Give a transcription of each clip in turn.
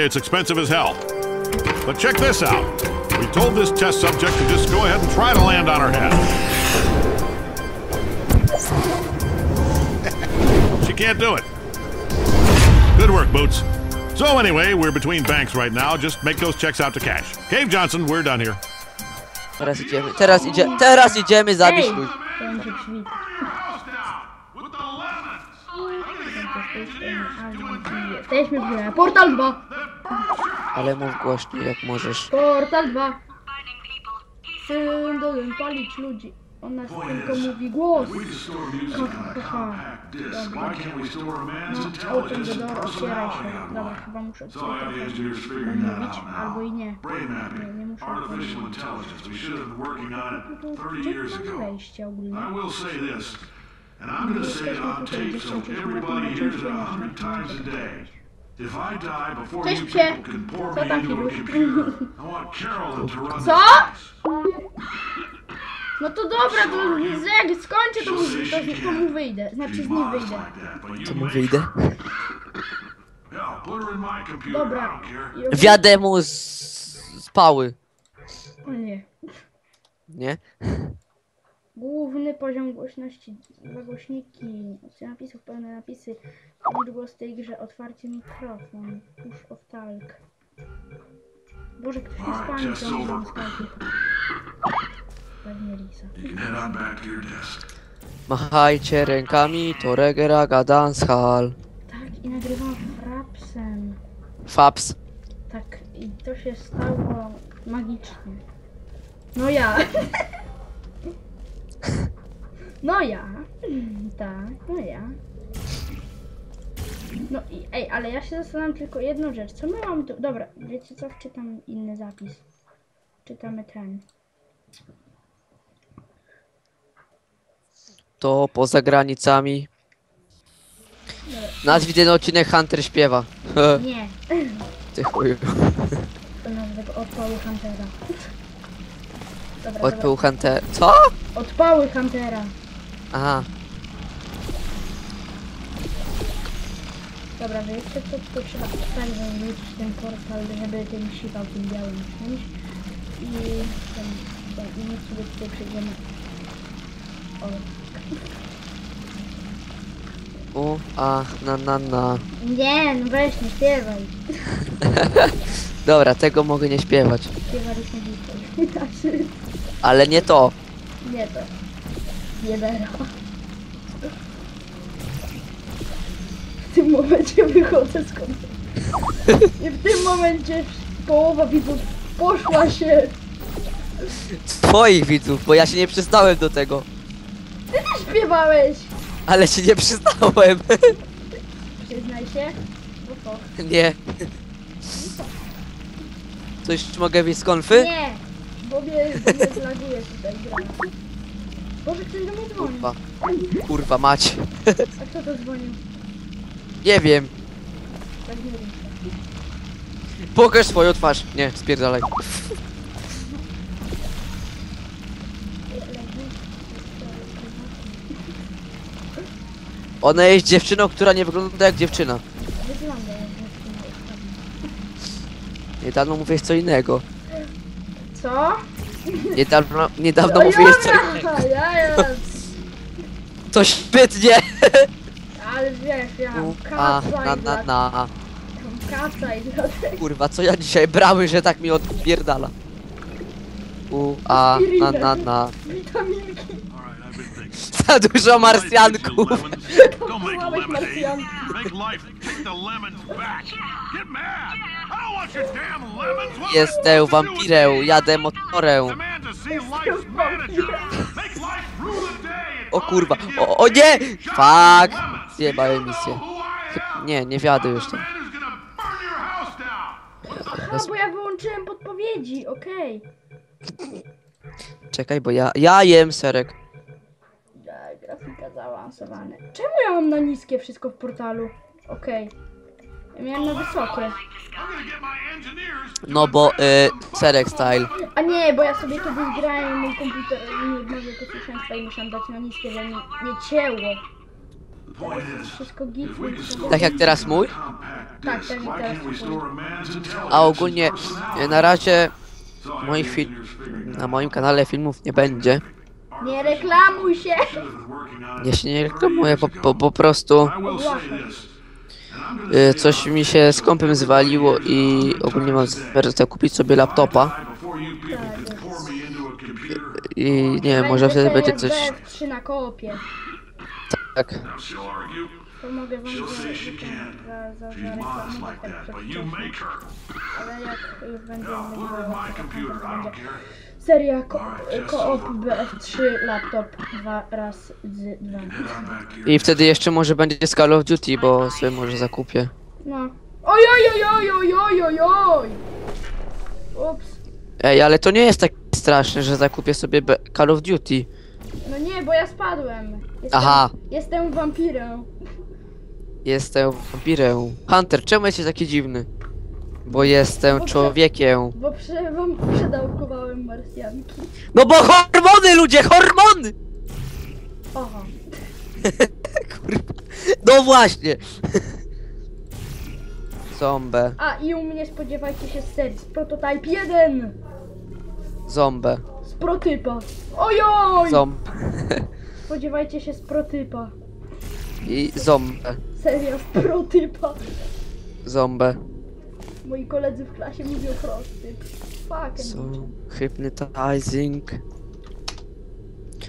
It's expensive as hell. But check this out. We told this test subject to just go ahead and try to land on her head. she can't do it. Good work, Boots. So anyway, we're between banks right now. Just make those checks out to cash. Cave Johnson, we're done here. Teraz idziemy, teraz idzie, teraz idziemy zabić Ej! ludzi. Jesteśmy w grze. Portal 2. Ale mów głośniej jak możesz. Portal 2. Będę palić ludzi. On nas tylko mówi głos. We can store music Ha, on ha, a ha. compact disc. Why can't we store a man's No, o tym gadała, otwieraj się. Dobra, chyba muszę figuring that Mówić, out albo i now. nie. Brain Nie, nie mapping, muszę artificial intelligence. We should have been working on it to 30 gdzie ago. wejście ogólnie? I will say this, and I'm going to say it on tape so everybody hears it a hundred times a day. If I die before Cześć, you psie. people can pour Co me tam, into a Firuś? computer, I want Carolyn to run Co? this No to dobra, to jak skończę, to, mu- to, to mu wyjdę. Znaczy z nim wyjdę. To mu wyjdę. Yeah, put her in my computer. I Dobra. Wjadę mu z, z pały, O nie. nie? Główny poziom głośności, dwa głośniki, opcja napisów, pełne napisy, Licz głos w tej grze, otwarcie mikrofon, push of talk. Boże, ktoś mi spami na Skype'ie. Pewnie Lisa. To. Machajcie rękami, to Regeraga Dancehall. Tak, i nagrywam frapsem. Faps. Tak, i to się stało magicznie. No ja. No ja. Tak, no ja. No i ej, ale ja się zastanawiam tylko jedną rzecz. Co my mamy tu? Dobra, wiecie co? Wczytam inny zapis. Czytamy ten. To poza granicami. Nazwij ten odcinek Hunter śpiewa. Nie, Ty chuju. to nazwę odpały Huntera. Dobra, Odpył Hunter. Co? dobra. Odpały Huntera. Aha. Dobra, wiecie co? To trzeba tak wrzucić ten portal, żeby ten siwał tym białym czymś. I ten, i my sobie tutaj przejdziemy. O, U, a, na, na, na. Nie, no weź, nie śpiewaj. Dobra, tego mogę nie śpiewać. Śpiewaliśmy dzisiaj. Ale nie to. nie to. Nie bera. W tym momencie wychodzę z kontaktu. I w tym momencie połowa widzów poszła się. Twoich widzów, bo ja się nie przyznałem do tego. Ty też śpiewałeś! Ale się nie przyznałem. Przyznaj się. No to. Nie. Coś mogę wyjść z konfy? Nie! Bo mnie, bo mnie zlaguje tutaj gra. Boże, ktoś do mnie dzwoni. Kurwa. Kurwa mać. A kto to dzwonił? Nie wiem. Tak nie wiem. Pokaż swoją twarz. Nie, spierdalaj. Ona jest dziewczyną, która nie wygląda jak dziewczyna. Wygląda jak dziewczyna. Niedawno mówiłeś co innego. Co? Niedawno, niedawno mówiłeś co Jona! innego. Ja, ja, To świetnie. ale wiesz, ja mam a, kaca na, i na, dla... na. Mam kaca i dlatego... Kurwa, co ja dzisiaj brały, że tak mi odpierdala. U, a, na, na, na. Witaminki. Za dużo marsjanków. Don't make Małych lemonade. marsjanków. Make life. Take the lemons back. Get mad. I don't want your damn lemons. What am I Jestem these? jadę motorem. O kurwa, o, o nie! Fuck! Zjebałem misję. Nie, nie wjadę już tam. Aha, bo ja wyłączyłem podpowiedzi, okej. Czekaj, bo ja, ja jem serek. Zaawansowane. Czemu ja mam na niskie wszystko w portalu? Okej. Ja miałem na wysokie. To No bo, y, style. A nie, bo ja sobie kiedyś grałem i mój komputer nie odmawiał posłuszeństwa i musiałam dać na niskie, bo nie, nie cięło. Wszystko git. Tak jak teraz mój? Tak, tak jak teraz mój. a ogólnie e, na razie moich na moim kanale filmów nie będzie. Nie reklamuj się! Ja się nie reklamuję, po, po, po prostu e, coś mi się z kompem zwaliło i ogólnie mam zamiar kupić sobie laptopa i nie wiem, może wtedy będzie coś 3 na koopie. tak. To mogę wam tak. Ale jak już będzie Seria ko koop BF3 laptop 2 raz z 2. And I'm back here. I wtedy jeszcze może będzie z Call of Duty, bo sobie może zakupię. No. Oj, oj, oj, oj, oj, oj, oj! Ups. Ej, ale to nie jest tak straszne, że zakupię sobie be- Call of Duty. No nie, bo ja spadłem. Jestem, Aha. Jestem wampirem. Jestem wampirem. Hunter, czemu jesteś taki dziwny? Bo jestem człowiekiem. Bo prze, wam przedałkowałem marsjanki. No bo hormony ludzie, hormony! Oho. Kurwa. No właśnie. Zombę, A i u mnie spodziewajcie się z serii. Z Prototype 1! zombę, Z protypa. Ojoj! ząb Spodziewajcie się z protypa. i zombę, Seria z protypa. zombę. Moi koledzy w klasie mówią protyp. Fuck. So, hypnotizing.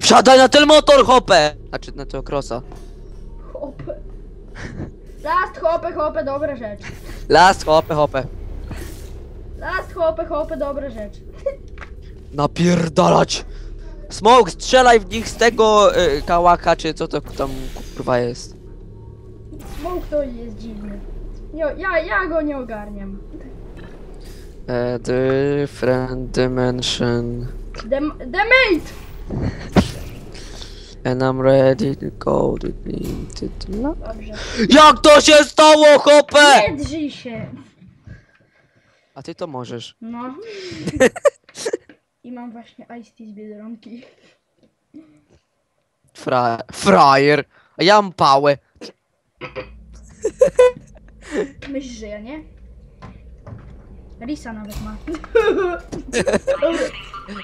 Wsiadaj na ten motor, hopę! Znaczy na tego crossa. Hopę. Last hopę, hopę, dobra rzecz. Last, hopę, hopę. Last hopę, hopę, dobra rzecz. Napierdalać! Smoke, strzelaj w nich z tego y, kałaka, czy co to tam kurwa jest. Smoke to jest dziwny. Nie, ja, ja go nie ogarniam. A different dimension. Dem, demate! And I'm ready to go to the. Dobrze. Jak to się stało, hopę? Nie drzyj się. A ty to możesz. No. I mam właśnie Ice Tea z Biedronki. Fra frajer. A ja mam pałę. Myślisz, że ja nie? Risa nawet ma.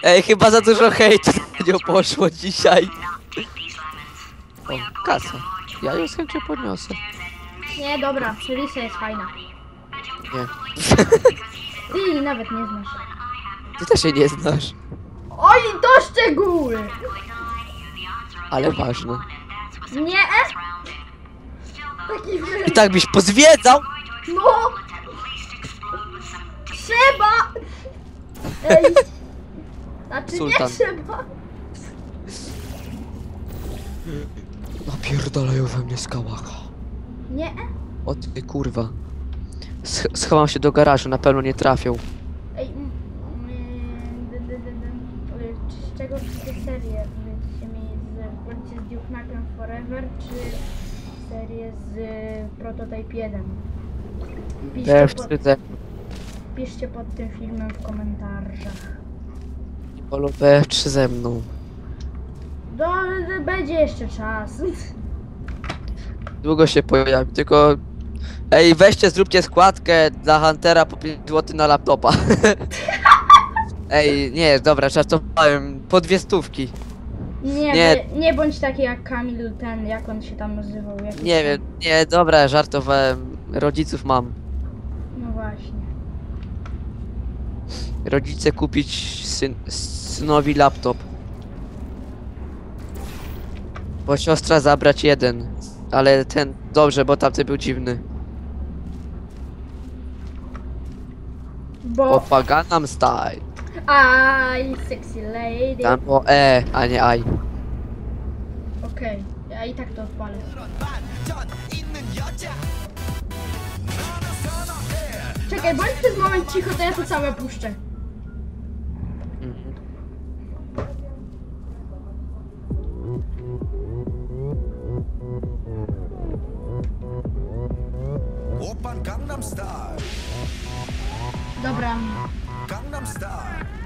Ej, chyba za dużo hejtu na nią poszło dzisiaj. O, kasa. Ja ją z chęcią podniosę. Nie, dobra, Risa jest fajna. Nie. Ty jej nawet nie znasz. Ty też jej nie znasz. Oj, to szczegóły! Ale ważne. Nie? Taki I tak byś pozwiedzał. No! Trzeba! Ej! Znaczy Sultan. nie trzeba! Napierdalają we mnie z kałacha. Nie? O ty kurwa. Sch schowam się do garażu, na pewno nie trafią. Prototype 1? Piszcie pod, BF3 piszcie pod tym filmem w komentarzach. Polo BF3 ze mną. D- będzie jeszcze czas. Długo się pojawi, tylko... Ej, weźcie, zróbcie składkę dla Huntera po 5 zł na laptopa. Ej, nie, dobra, żartowałem. Po dwie stówki. Nie, Nie. nie. nie bądź taki jak Kamil, ten, jak on się tam nazywał. jakiś Nie tam- wiem, nie, dobra, żartowałem. Rodziców mam. No właśnie. Rodzice kupić syn synowi laptop. Bo siostra zabrać jeden. Ale ten, dobrze, bo tamten był dziwny. Bo Opa, Gangnam Style. I, sexy lady. Tam było no E, a nie I. Okej, ja i tak to odpalę. Czekaj, bądź przez moment cicho, to ja to całe puszczę. Dobra. Gangnam Style.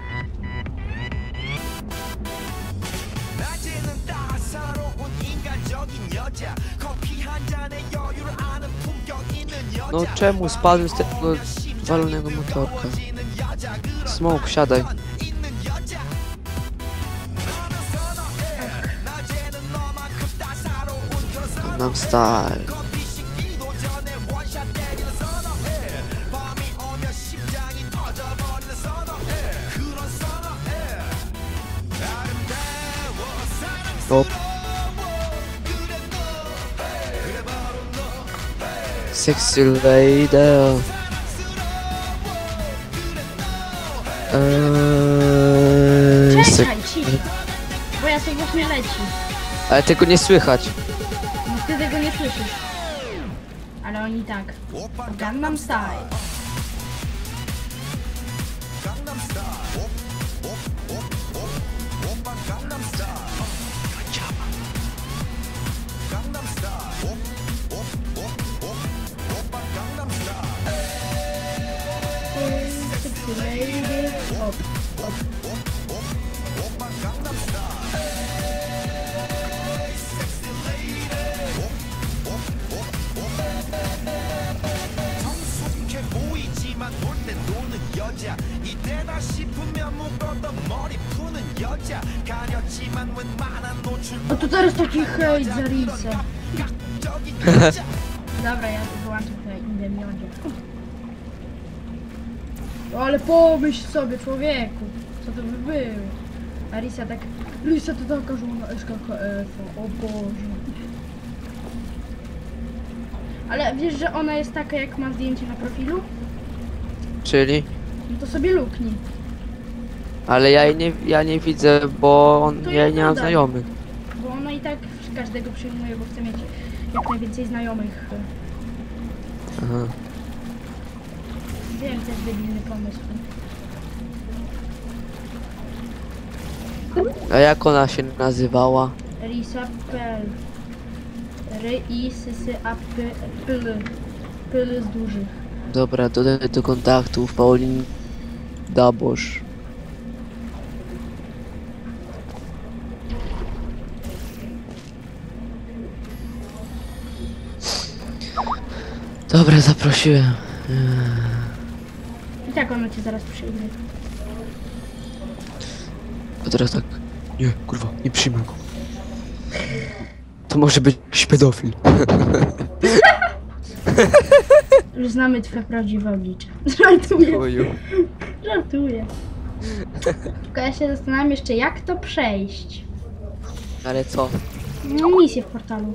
No czemu spadłem z tego walonego motorka? Smoke, siadaj. Nam style. Stop. Sexy lady. Eee, se- Czekaj, ci! Bo ja sobie właśnie leci. ale tego nie słychać. No ty tego nie słyszysz. Ale oni tak. Gangnam Style. 이때다 싶으면 묶었던 머리 푸는 여자 가렸지만 웬만한 노출 A to teraz taki hejt za Risę. Dobra, ja tu wyłączę te inne miodzie. Ale pomyśl sobie, człowieku, co to by było? A Risa tak... Risa to taka żona SKKF, o Boże. Ale wiesz, że ona jest taka, jak ma zdjęcie na profilu? Czyli? No to sobie luknij. Ale ja jej nie, ja nie widzę, bo on, To ja ja nie mam dodam. znajomych. Bo ona i tak każdego przyjmuje, bo chce mieć jak najwięcej znajomych. Aha. Wiem, to jest debilny pomysł. A jak ona się nazywała? Risa.pl Ry i sysy a p pl Pl z dużych. Dobra, dodaj do kontaktów Paulin Dabosz. Dobra, zaprosiłem. I tak ona cię zaraz przyjmie. A teraz tak. Nie, kurwa, nie przyjmę go. To może być pedofil. Już znamy twoje prawdziwe oblicze. Żartuję. Żartuję. Tylko ja się zastanawiam jeszcze jak to przejść. Ale co? No misję w portalu.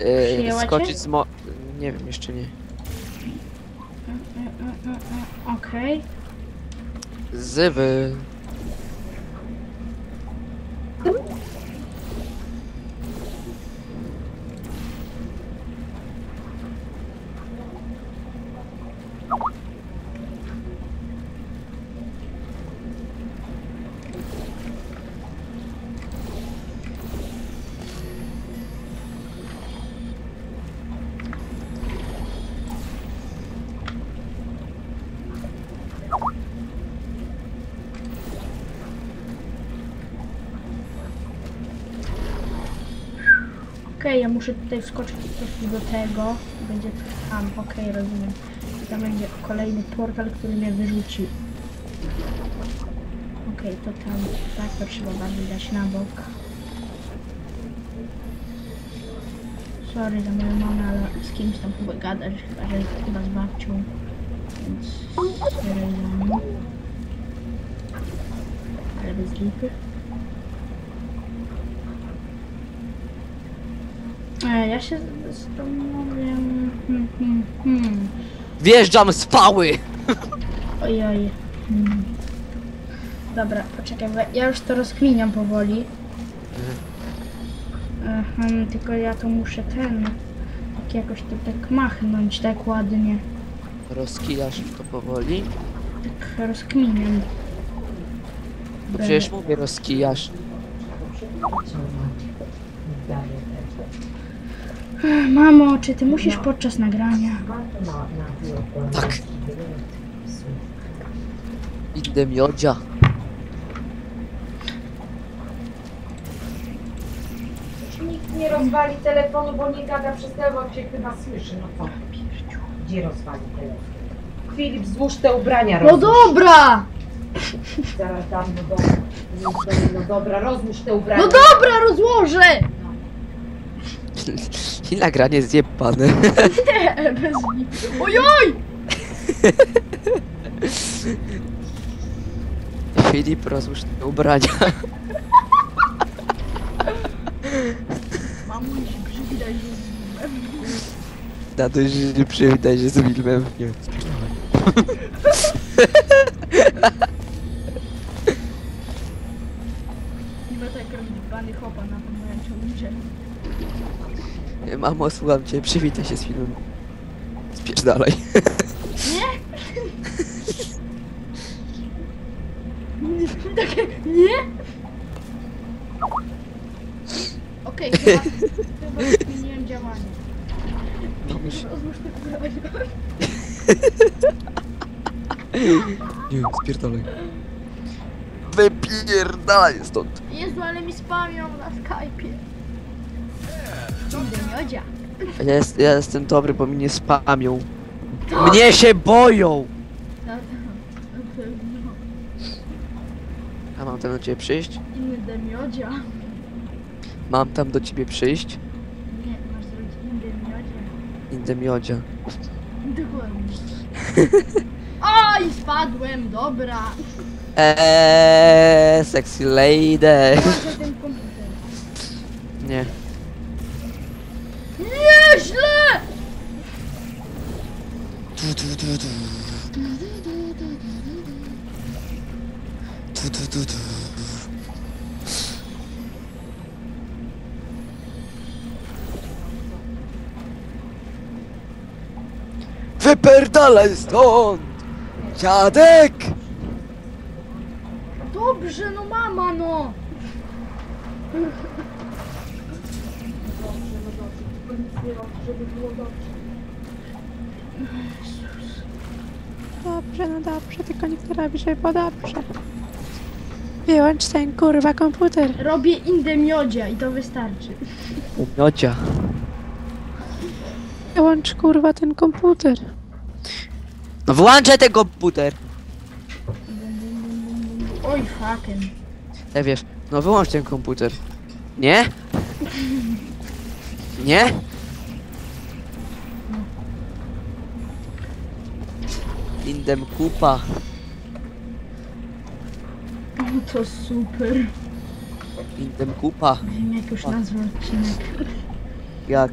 Yy, Przyjęła cię? skoczyć z mo... Nie wiem, jeszcze nie. Mm, mm, Okej. Zywy. Ja muszę tutaj wskoczyć po prostu do tego. Będzie tam, okej, rozumiem. I tam będzie kolejny portal, który mnie wyrzuci. Okej, to tam, tak, to trzeba bardziej dać na bok. Sorry za moją mamę, ale z kimś tam chyba gadasz, chyba, że chyba z babcią. Więc. Ale bez lipy. Ja się zastanawiam... Hmm, hmm, hmm. Wjeżdżam z pały! Ojoj. Hmm. Dobra, poczekaj, bo ja już to rozkminiam powoli. Aha, tylko ja to muszę ten... Tak jakoś to tak machnąć tak ładnie. Rozkijasz to powoli. Tak rozkminiam. Przecież mówię rozkijasz. Mamo, czy ty musisz podczas nagrania? Tak. Idę miodzia. rozwali telefonu, bo nie gada przez telefon, się chyba słyszy. No co? Gdzie rozwali telefon? Filip, złóż te ubrania, No rozłóż. dobra! Zaraz dam do domu. No dobra, rozłóż te ubrania. No dobra, rozłożę! I nagranie zjebane. Nie, bez nich. Ojoj! Filip, rozłóż te ubrania. Mamuś, przywidaj się z Na dość, że nie przywitać się z filmem. Nie. Nie ma tak robić bany hopa na pomarańczowym drzewie. Mamo, słucham cię, przywitaj się z filmem. Spiesz dalej. Takie, nie? Okej, chyba, chyba zmieniłem działanie. Mamuś, Rozłóż te ubrania. nie, spierdolaj. Wypierdalaj stąd. Jezu, ale mi spamią na Skype'ie. Idę miodzia. Ja, jest, ja jestem dobry, bo mnie nie spamią. Mnie się boją! Na pewno. A mam tam do ciebie przyjść? Idę miodzia. Mam tam do ciebie przyjść? Nie, masz zrobić indę miodzia. Idę miodzia. Dokładnie. Oj, spadłem, dobra. Eee, sexy lady. Nie. Nieźle! Tu, tu, tu, tu. Tu, tu, tu, tu. Wypierdalaj stąd! Dziadek! Dobrze, no mama, no. Dobrze, no dobrze, tylko nikt nie robi, żeby było dobrze. Wyłącz ten kurwa komputer. Robię indę miodzia i to wystarczy. Miodzia. Wyłącz kurwa ten komputer. No włączę ten komputer! Oj, fucking. Ja wiesz, no wyłącz ten komputer. Nie? Nie? Indem kupa. O, to super. Indem kupa. Wiem, jak już nazwę odcinek. Jak?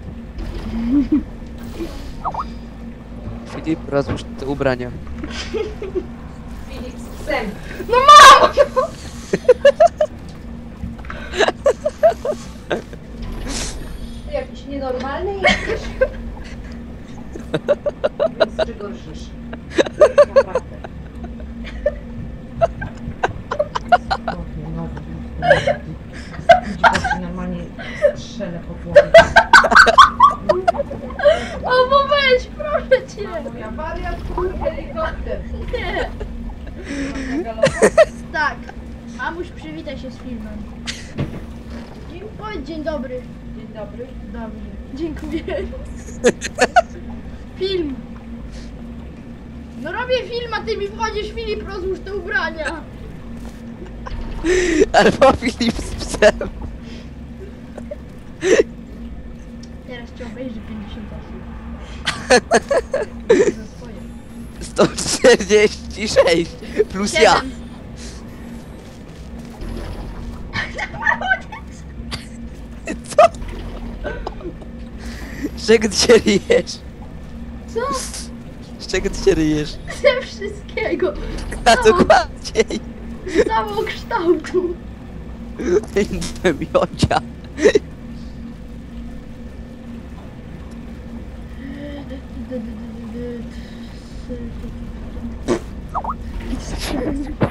Filip, rozłóż te ubrania. Filip z psem. No mamo! Ty jakiś nienormalny jesteś? Więc czy gorszysz? Strzelę po głowie. O, bo weź, proszę cię. Ja wariat, kur, helikopter. Nie. Tak. Mamuś, przywitaj się z filmem. Dzień, powiedz dzień dobry. Dzień dobry. Dobrze. Dziękuję. Film. No robię film, a ty mi wchodzisz, Filip, rozłóż te ubrania. Albo Filip z psem. Teraz cię obejrzy 50 osób. Za swoje. 146 plus ja. Siedem. Co? Z czego ty się ryjesz? Co? Z czego ty się ryjesz? Ze wszystkiego. A dokładniej. Z całego kształtu. Miodzia.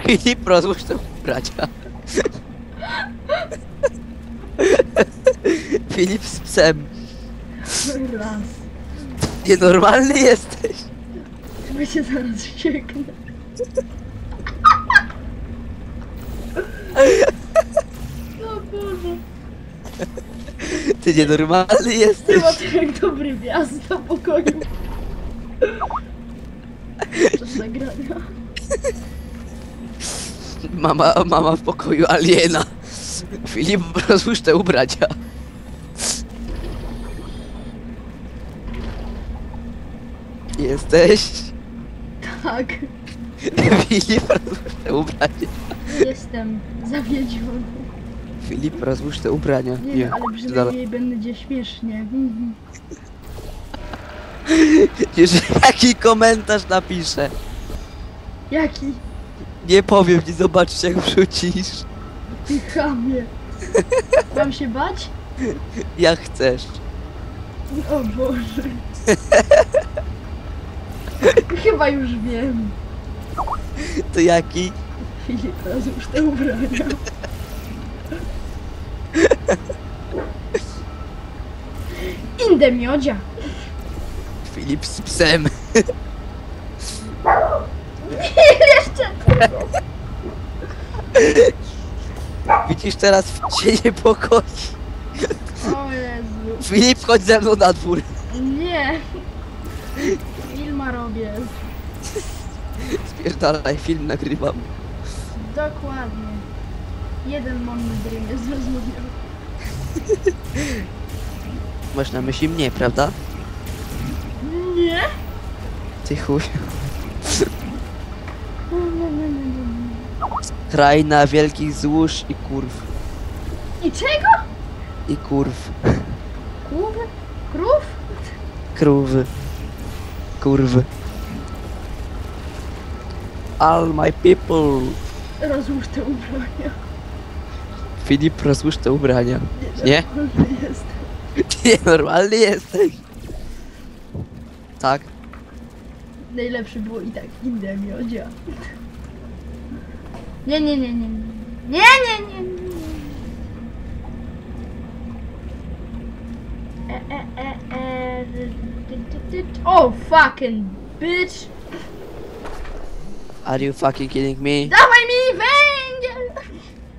Filip, rozłóż te bracia. Filip z psem. Raz. Nienormalny jesteś. Chyba cię zaraz wścieknę. O Boże. Ty nienormalny jesteś. Chyba to jak dobry wjazd do pokoju. Czas nagrania. Mama, mama w pokoju aliena. Filip, rozłóż te ubrania. Jesteś? Tak, Filip, rozłóż te ubrania. jestem zawiedziony. Filip, rozłóż te ubrania. Nie, Nie, ale przynajmniej będzie śmiesznie. Już jaki komentarz napiszę. Jaki? Nie powiem, nie zobaczysz jak wrzucisz. Ty chamie. Mam się bać? Jak chcesz. O Boże. Chyba już wiem. To jaki? Filip, rozłóż te ubrania. Indę miodzia. Filip z psem. Jeszcze Widzisz teraz w cienie pokoi. O Jezu. Filip, chodź ze mną na dwór. Nie. Filma robię. Spierdalaj, film nagrywam. Dokładnie. Jeden mądry dream jest zrozumiał. Masz na myśli mnie, prawda? Nie? Ty chuj. Kraina wielkich złóż i kurw. I czego? I kurw. Kół? Krów? Krówy. Kurwy. All my people. Rozłóż te ubrania. Filip, rozłóż te ubrania. Nie? Normalny jest. Ty normalny jesteś. Tak. Najlepszy było i tak inne miodzia. Nie, nie, nie, nie. Nie, nie, nie, nie. E, e, e, e. Oh, fucking bitch. Are you fucking kidding me? Dawaj mi węgiel!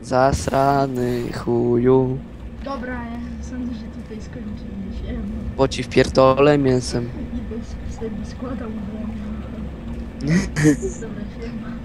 Zasrany chuju. Dobra, ja sądzę, że tutaj skończymy się. Bo ci wpierdolę mięsem. Idę sobie składał ubrania. Dobra, siema.